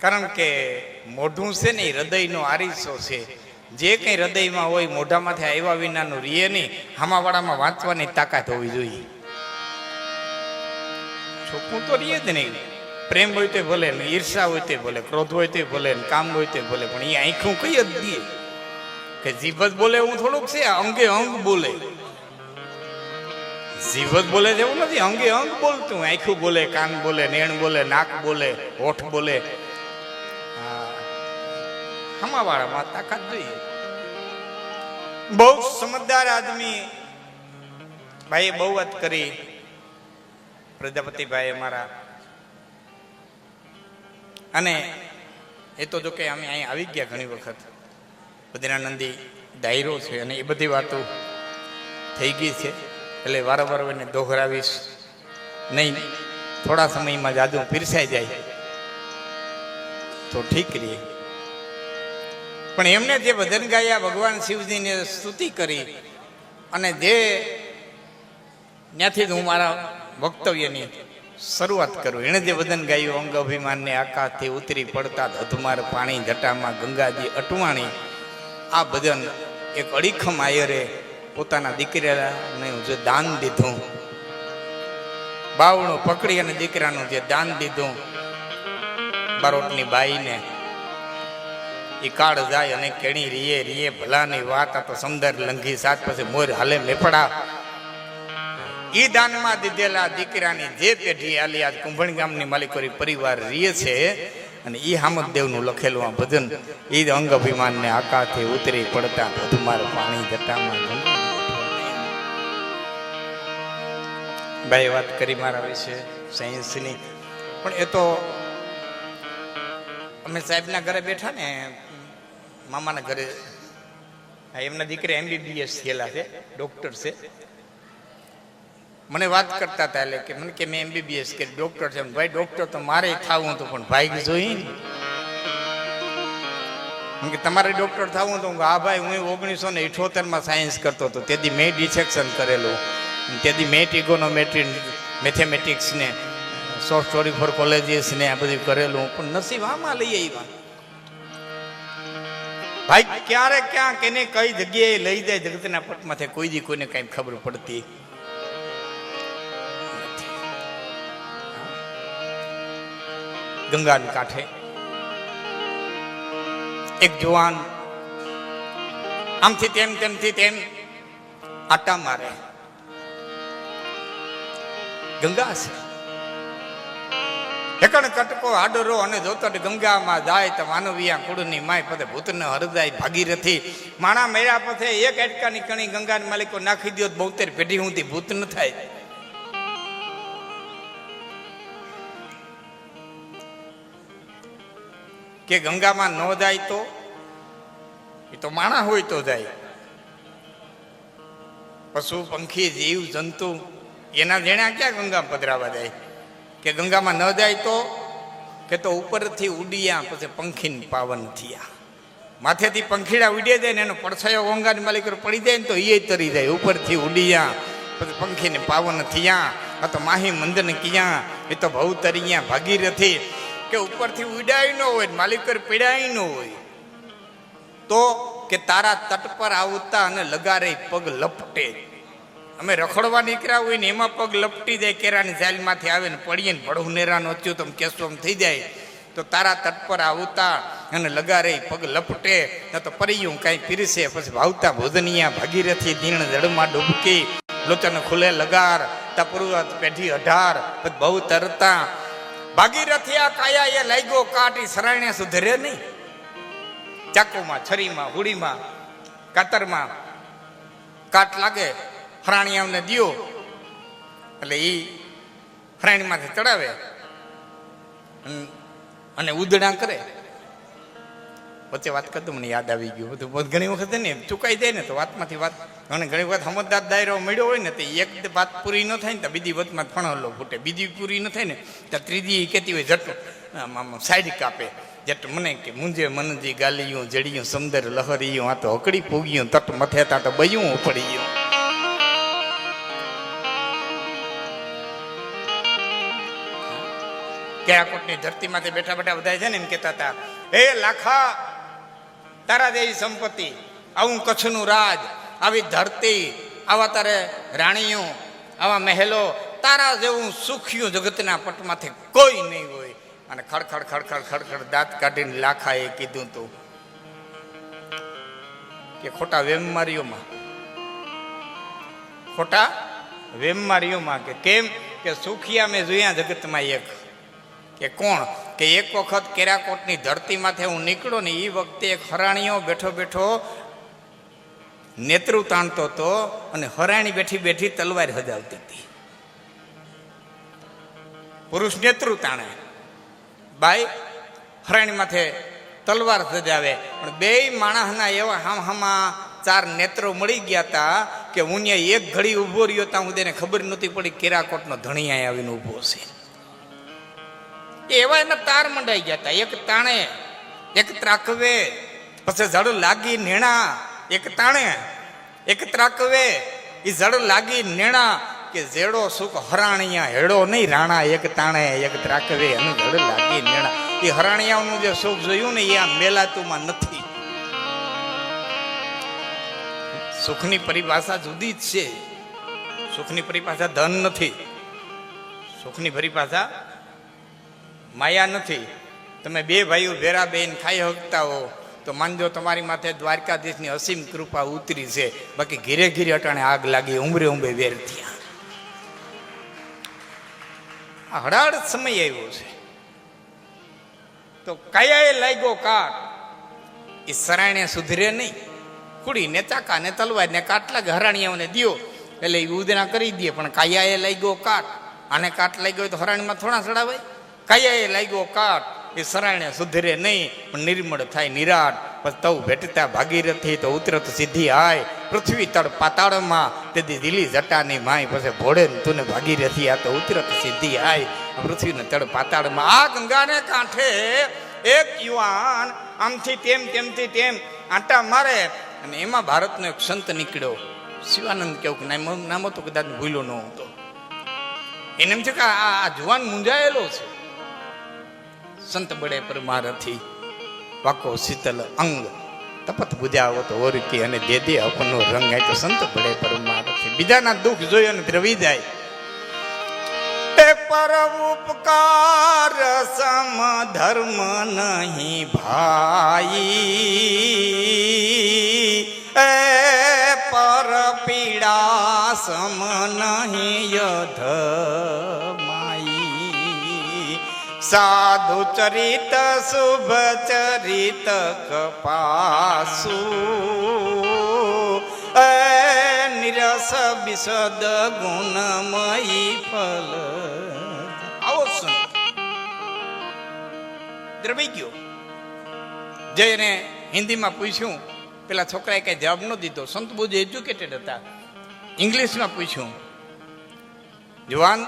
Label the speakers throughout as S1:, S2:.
S1: કારણ કે મોઢું છે ને એ હૃદયનો આરીસો છે. જે કંઈ હૃદયમાં હોય મોઢામાંથી આવ્યા વિનાનું રીએ નહીં. હામાવાળામાં વાંચવાની તાકાત હોવી જોઈએ. છોકરું તો રીએ જ નહીં. પ્રેમ હોય તો ભલે ને ઈર્ષા હોય તો ભલે, ક્રોધ હોય તો ભલે ને કામ હોય તો ભલે, પણ એ આંખું કઈ જ દે કે જીભ જ બોલે એવું થોડુંક છે, અંગે અંગ બોલે. જીભ જ બોલે છે એવું નથી, અંગે અંગ બોલતું. આંખું બોલે, કાન બોલે, નેણ બોલે, નાક બોલે, હોઠ બોલે. હમાવાળામાં તાકાત જોઈએ બહુ સમજદાર આદમી. ભાઈએ બહુ વાત કરી. પ્રજાપતિભાઈ અમારા અને એ તો જો કે અમે અહીં આવી ગયા ઘણી વખત. બદ્રાનંદી દાયરો છે અને એ બધી વાતો થઈ ગઈ છે. એટલે વારંવાર એને દોહરાવીશ. નહીં થોડા સમયમાં જાદુ પીરસાઈ જાય. તો ઠીક રહીએ પણ એમને જે ભજન ગાયા, ભગવાન શિવજીને સ્તુતિ કરી અને જે ત્યાંથી જ હું મારા વક્તવ્યની શરૂઆત કરું. એણે જે વદન ગાયું, અંગ અભિમાનને આકાશથી ઉતરી પડતા ધધમાર પાણી, જટામાં ગંગાજી, અટવાણી, આ ભજન એક અડીખમ આયરે પોતાના દીકરાને જે દાન દીધું, બાવણું પકડી અને દીકરાનું જે દાન દીધું, બારોટની બાઈને એ કાળ જાય અને કેણી રીએ રીએ ભલાની વાત, આ તો સમદર લંઘી, સાત પછી મોર હાલે લેપડા ઈ દાનમાં દીધેલા દીકરાની જે પેઢી આલી આજ કુંભણ ગામની માલિકોરી પરિવાર રીએ છે અને ઈ હામદદેવનું લખેલું આ ભજન જ અંગ અભિમાનને આકાથી ઉતરી પડતા ધુમાર પાણી જટામાં ભાઈ વાત કરી મારા વિશે સાયન્સની. પણ એ તો અમે સાહેબના ઘરે બેઠા ને મામાના ઘરે. એમના દીકરા એમબીબીએસ થયેલા છે ડોક્ટર છે. મને વાત કરતા હતા એટલે કે, મને કે મેં એમબીબીએસ કે ડોક્ટર છે. ભાઈ ડોક્ટર તો મારે થવું હતું, પણ ભાઈ જોઈ ને. કે, તમારે ડોક્ટર થવું હતું? આ ભાઈ, હું ઓગણીસો ને ઇઠોતેરમાં સાયન્સ કરતો હતો. તેથી મેં ડિસેક્શન કરેલું. તેથી મેં ઇકોનોમેટ્રી મેથેમેટિક્સ ને શોર્ટ સ્ટોરી ફોર કોલેજીસ ને આ બધું કરેલું. પણ નસીબ આમાં લઈ આવ્યા. ભાઈ ક્યારે ક્યાં કેને કઈ જગ્યાએ લઈ જાય, જગતના પટમાંથી કોઈ દી કોઈને કઈ ખબર પડતી ગંગાના કાંઠે. એક જુવાન આમથી તેમ, તેમથી તેમ આટા મારે. ગંગા છે. એકણ કટકો આડરો અને જોતટ ગંગામાં જાય તો માનવિયા કુળની માય પદે ભૂતને હરદાય ભાગીરથી. માણા મેળા પથે એક એટકાની કણી ગંગાના માલિકો નાખી દો બોતેર પેઢી હુંથી ભૂત ન થાય. કે ગંગામાં ન જાય તો? એ તો માણા હોય તો જાય. પશુ, પંખી, જીવ, જંતુ, એના જેણા ક્યાં ગંગા પધરાવા જાય? કે ગંગામાં ન જાય તો? કે તો ઉપરથી ઉડ્યા, પછી પંખીન પાવન થયા. માથેથી પંખીડા ઉડી જાય ને એનો પડછાયો ગંગાની માલિક પડી જાય ને તો એ તરી જાય. ઉપરથી ઉડિયા, પછી પંખીને પાવન થયા. આ તો માહી મંદન ક્યાં, એ તો ભવ તરિયા ભાગીરથી કે ઉપરથી ઉડાય ન હોય માલિક પર પીડાય ન હોય. તો કે તારા તટ પર આવતા અને લગારે પગ લપટે. અમે રખડવા નીકળ્યા હોય ને એમાં પગ લપટી જાય, કેરાની ઝાલમાંથી આવે ને પડીએ ને ભડું નેરાનો થયું તો કેસો આમ થઈ જાય. તો તારા તટ પર આવતા અને લગારે પગ લપટે, ન તો પરિયું કાંઈ પીરસે, પછી ભાવતા ભોજનિયા ભાગીરથી દીણ જળમાં ડૂબકી, લોચન ખુલે લગાર તપરુવત પેઢી અઢાર, પછી બહુ તરતા. ભાગીરથી આ કાયા એ લાગ્યો કાટી સરાણે સુધરે નહીં. ચાકુમાં, છરીમાં, હુડીમાં, કાતરમાં કાટ લાગે. હરાણીયાઓને દિયો. એટલે એ ફરાણીમાંથી ચડાવે. અને ઉદડા કરે. વચ્ચે વાત કરતો મને યાદ આવી ગયું. બધું બહુ ઘણી વખત ને ચુકાઈ જાય ને તો વાતમાંથી વાત. અને ઘણી વખત સમજદાર દાયરો મળ્યો હોય ને તો એક વાત પૂરી ન થાય ને તો બીજી વતમાં ફણલો ફૂટે. બીજી પૂરી ન થાય ને તો ત્રીજી કહેતી હોય જટ. સાઈડ કાપે. જટ મને કે મુંજે મનજી ગાલિયું, જડિયું, સમદર લહરિયું, આ તો હકડી પૂગ્યું તટ મથે તા તો બયું ઉપડી ગયું કે ધરતીમાંથી બેઠા બેઠા બધા છે ને એમ કહેતા હતા, હે લાખા, તારા જેવી સંપત્તિ, આવું કચ્છનું રાજ, આવી ધરતી, આવા તારે રાણીઓ, આવા મહેલો, તારા જેવું સુખ્યું જગતના પટમાંથી કોઈ નહીં હોય. અને ખડખડ ખડખડ ખડખડ દાંત કાઢીને લાખાએ કીધું તું કે ખોટા વેમમારીઓમાં ખોટા વેમમારીઓમાં કે કેમ કે સુખિયા મેં જોયા જગતમાં એક. કે કોણ? કે એક વખત કેરાકોટની ધરતીમાંથી હું નીકળ્યો ને એ વખતે એક હરાણીઓ બેઠો બેઠો નેત્રુ તાણતો હતો અને હરાણી બેઠી બેઠી તલવાર હજાવતી હતી. પુરુષ નેત્રુ તાણે. બાઈ, હરાણી માથે તલવાર સજાવે. પણ બે માણસના એવા હામ હામા ચાર નેત્રો મળી ગયા હતા કે હું એક ઘડી ઊભો રહ્યો ત્યાં હું તેને ખબર નહોતી પડી કેરાકોટનો ધણિયા આવીને ઊભો છે. એવા એના તાર મંડાઈ ગયા હતા. એક તાણે, એક ત્રાકવે, પછી જળ લાગી નેણા. એક તાણે, એક ત્રાકવે એ જળ લાગી નેણા કે જેડો સુખ હરાણિયા હેડો નહીં રાણા. એક તાણે, એક ત્રાકવે અને જળ લાગી નેણા. એ હરાણિયાનું જે સુખ જોયું ને એ આ મેલાતુમાં નથી. સુખની પરિભાષા જુદી જ છે. સુખની પરિભાષા ધન નથી. સુખની પરિભાષા માયા નથી. તમે બે ભાઈઓ ભેરા બેન ખાઈ શકતા હો, તો માનજો તમારી માથે દ્વારકાધીશની અસીમ કૃપા ઉતરી છે. બાકી ઘીરે ઘીરે અટાણે આગ લાગી ઉમરે ઉંબે વેર થયા. હડાડ સમય આવ્યો છે. તો કયાએ લાગ્યો કાટ એ સરાયણે સુધરે નહીં. કુડીને ચાકા ને તલવાર ને કાટ લાગે હરાણીયાઓને દિયો. એટલે એ ઉદના કરી દે પણ કાયાએ લાગ્યો કાટ આને કાટ લાગ્યો તો હરાણીમાં થોડા ચડાવાય કાયાએ લાગ્યો કાટ? એ સરાયણે સુધરે નહીં, પણ નિર્મળ થાય નિરાટ પછી તવ ભેટતા ભાગીરથી તો ઉતરત સીધી આય. પૃથ્વી તળ પાતાળમાં, તેથી દિલી જટાની માય પછી ભોળે તુને ભાગીરથી આ તો ઉતરત સીધી આય. પૃથ્વીને તળ પાતાળમાં. આ ગંગાને કાંઠે એક યુવાન આમથી તેમ, તેમથી તેમ આંટા મારે અને એમાં ભારતનો એક સંત નીકળ્યો. શિવાનંદ કેવું નામ નામ હતો કદાચ ભૂલ્યો ન હતો. એને એમ છે કે આ જુવાન મૂંઝાયેલો છે. સંત બળે પરમારથી પાકો શીતલ અંગ તપત બુજાવો તો ઓરકી અને દે દે અપનો રંગ આય તો સંત બળે પરમારથી. બીજાના દુઃખ જોઈ અને દ્રવી જાય. એ પર ઉપકાર સમ ધર્મ નહીં ભાઈ. એ પર પીડા સમ નહીં યધ. સાધુ ચરિત શુભ ચરિત કપાસુ નિરસ વિશદ ગુણમયી ફલ આવો સંત દ્રવી ગયો જઈને હિન્દીમાં પૂછ્યું પેલા છોકરાએ કઈ જવાબ ન દીધો સંત બહુ એજ્યુકેટેડ હતા ઇંગ્લિશમાં પૂછ્યું જવાન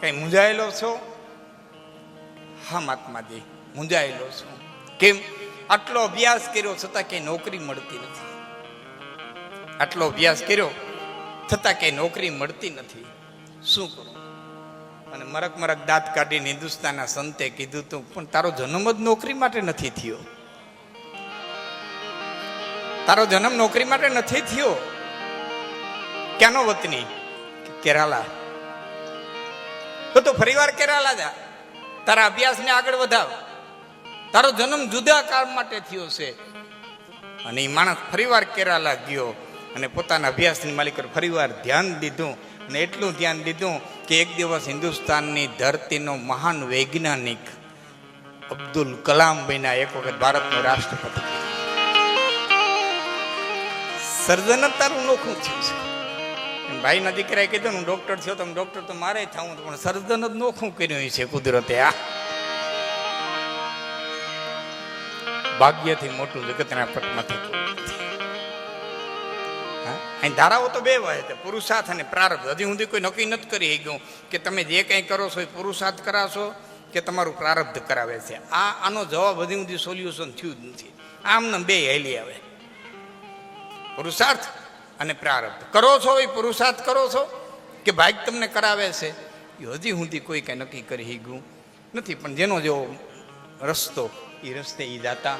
S1: કઈ મૂંઝાયેલો છો હા મહાત્માજી મૂંઝાયેલો છું. કેમ? આટલો અભ્યાસ કર્યો છતાં કે નોકરી મળતી નથી. આટલો અભ્યાસ કર્યો છતાં કે નોકરી મળતી નથી. શું કરું? અને મરક મરક દાંત કાઢીને હિન્દુસ્તાનના સંતે કીધું તું, પણ તારો જન્મ જ નોકરી માટે નથી થયો. તારો જન્મ નોકરી માટે નથી થયો? ક્યાંનો વતની? કેરાલા. તો તું ફરીવાર કેરાલા જા તારા અભ્યાસને આગળ વધાવ તારો જન્મ જુદા કાળ માટે થયો છે. અને એ માણસ ફરીવાર કેરાલા ગયો અને પોતાના અભ્યાસની માલિક ફરીવાર ધ્યાન દીધું અને એટલું ધ્યાન દીધું કે એક દિવસ હિન્દુસ્તાનની ધરતીનો મહાન વૈજ્ઞાનિક અબ્દુલ કલામ બન્યા એક વખત ભારતનો રાષ્ટ્રપતિ. સર્જનતાનું નોખું થયું છે. ભાઈના દીકરાએ કીધું હું ડોક્ટર થયો તમે ડોક્ટર તો મારે થવું પણ સર્જન જ નોખું કર્યું છે કુદરતે, આ. ભાગ્યથી મોટું જગતના પટમાંથી. અહીં ધારાઓ તો બે હોય છે, પુરુષાર્થ અને પ્રારબ્ધ. હજી સુધી કોઈ નક્કી નથી કરી ગયું કે તમે જે કંઈ કરો છો એ પુરુષાર્થ કરાશો કે તમારું પ્રારબ્ધ કરાવે છે. આ, આનો જવાબ હજી સુધી સોલ્યુશન થયું જ નથી. આમને બે હેલી આવે. પુરુષાર્થ અને પ્રારબ્ધ. કરો છો એ પુરુષાર્થ કરો છો? કે ભાગ તમને કરાવે છે? એ હજી સુધી કોઈ કંઈ નક્કી કરી ગયું નથી. પણ જેનો જેવો રસ્તો એ રસ્તે એ જાતા.